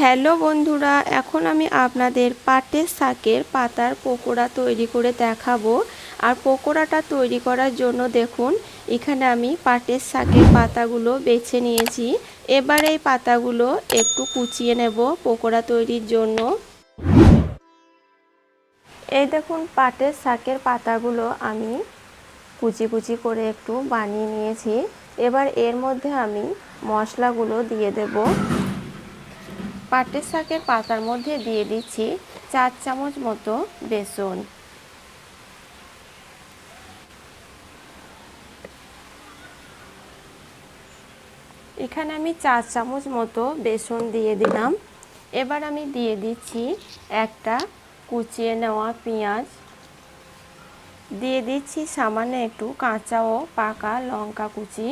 Hello বন্ধুরা, এখন আমি আপনাদের পাটের শাকের পাতার পকোড়া তৈরি করে দেখাবো। আর পকোড়াটা তৈরি করার জন্য দেখুন, এখানে আমি পাটের শাকের পাতাগুলো বেছে নিয়েছি। এবার এই পাতাগুলো একটু কুচিয়ে নেব পকোড়া তৈরির জন্য। এই দেখুন, পাটের শাকের পাতাগুলো আমি কুচি কুচি করে একটু বানিয়ে নিয়েছি। এবার এর মধ্যে আমি মশলাগুলো দিয়ে দেবো। পাটের শাকের পাতার মধ্যে দিয়ে দিচ্ছি চার চামচ মতো বেসন। এখানে আমি চার চামচ মতো বেসন দিয়ে দিলাম। এবার আমি দিয়ে দিচ্ছি একটা কুচিয়ে নেওয়া পেঁয়াজ। দিয়ে দিচ্ছি সামান্য একটু কাঁচা ও পাকা লঙ্কা কুচি।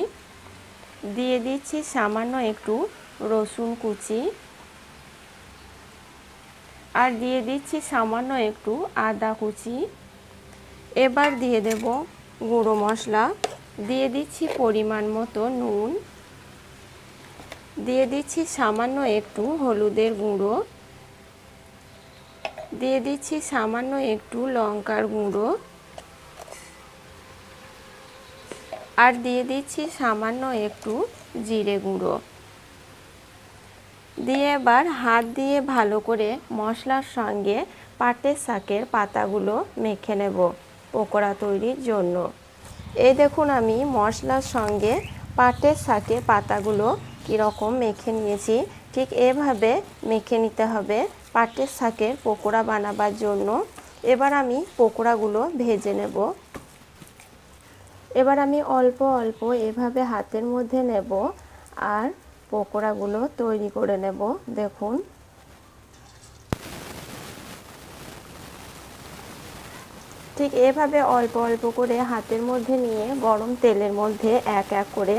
দিয়ে দিচ্ছি সামান্য একটু রসুন কুচি। আর দিয়ে দিচ্ছি সামান্য একটু আদা কুচি। এবার দিয়ে দেব গুঁড়ো মশলা। দিয়ে দিচ্ছি পরিমাণ মতো নুন। দিয়ে দিচ্ছি সামান্য একটু হলুদের গুঁড়ো। দিয়ে দিচ্ছি সামান্য একটু লঙ্কার গুঁড়ো। আর দিয়ে দিচ্ছি সামান্য একটু জিরে গুঁড়ো। দিয়ে এবার হাত দিয়ে ভালো করে মশলার সঙ্গে পাটের শাকের পাতাগুলো মেখে নেব পকোড়া তৈরির জন্য। এই দেখুন আমি মশলার সঙ্গে পাটের শাকের পাতাগুলো কীরকম মেখে নিয়েছি। ঠিক এভাবে মেখে নিতে হবে পাটের শাকের পকোড়া বানাবার জন্য। এবার আমি পকোড়াগুলো ভেজে নেব। এবার আমি অল্প অল্প এভাবে হাতের মধ্যে নেব আর পকোড়াগুলো তৈরি করে নেব, দেখুন। ঠিক এভাবে অল্প অল্প করে হাতের মধ্যে নিয়ে গরম তেলের মধ্যে এক এক করে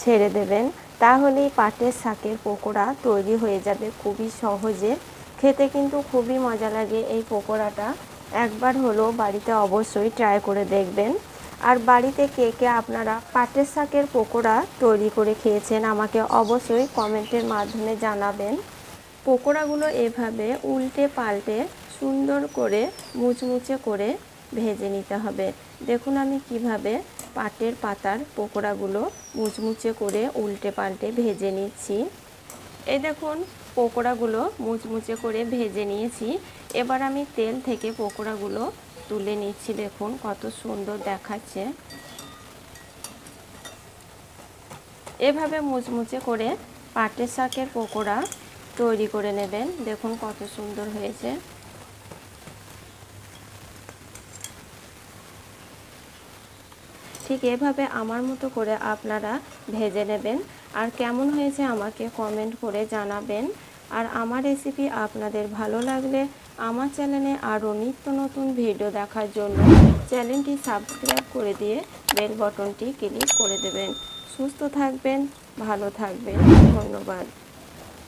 ছেড়ে দেবেন। তাহলেই পাটের শাকের পকোড়া তৈরি হয়ে যাবে খুবই সহজে। খেতে কিন্তু খুবই মজা লাগে এই পকোড়াটা। একবার হলো বাড়িতে অবশ্যই ট্রাই করে দেখবেন। আর বাড়িতে কে কে আপনারা পাটের শাকের পকোড়া তৈরি করে খেয়েছেন আমাকে অবশ্যই কমেন্টের মাধ্যমে জানাবেন। পকোড়াগুলো এভাবে উল্টে পাল্টে সুন্দর করে মুচমুচে করে ভেজে নিতে হবে। দেখুন আমি কীভাবে পাটের পাতার পকোড়াগুলো মুচমুচে করে উল্টে পাল্টে ভেজে নিচ্ছি। এই দেখুন পকোড়াগুলো মুচমুচে করে ভেজে নিয়েছি। এবার আমি তেল থেকে পকোড়াগুলো তুলে নিচ্ছি, দেখুন কত সুন্দর দেখাচ্ছে। এভাবে মুচমুচে করে পাটের শাকের পকোড়া তৈরি করে নেবেন। দেখুন কত সুন্দর হয়েছে। ঠিক এভাবে আমার মতো করে আপনারা ভেজে নেবেন। আর কেমন হয়েছে আমাকে কমেন্ট করে জানাবেন। আর আমার রেসিপি আপনাদের ভালো লাগলে আমার চ্যানেলে আরও নিত্য নতুন ভিডিও দেখার জন্য চ্যানেলটি সাবস্ক্রাইব করে দিয়ে বেল বটনটি ক্লিক করে দেবেন। সুস্থ থাকবেন, ভালো থাকবেন, ধন্যবাদ।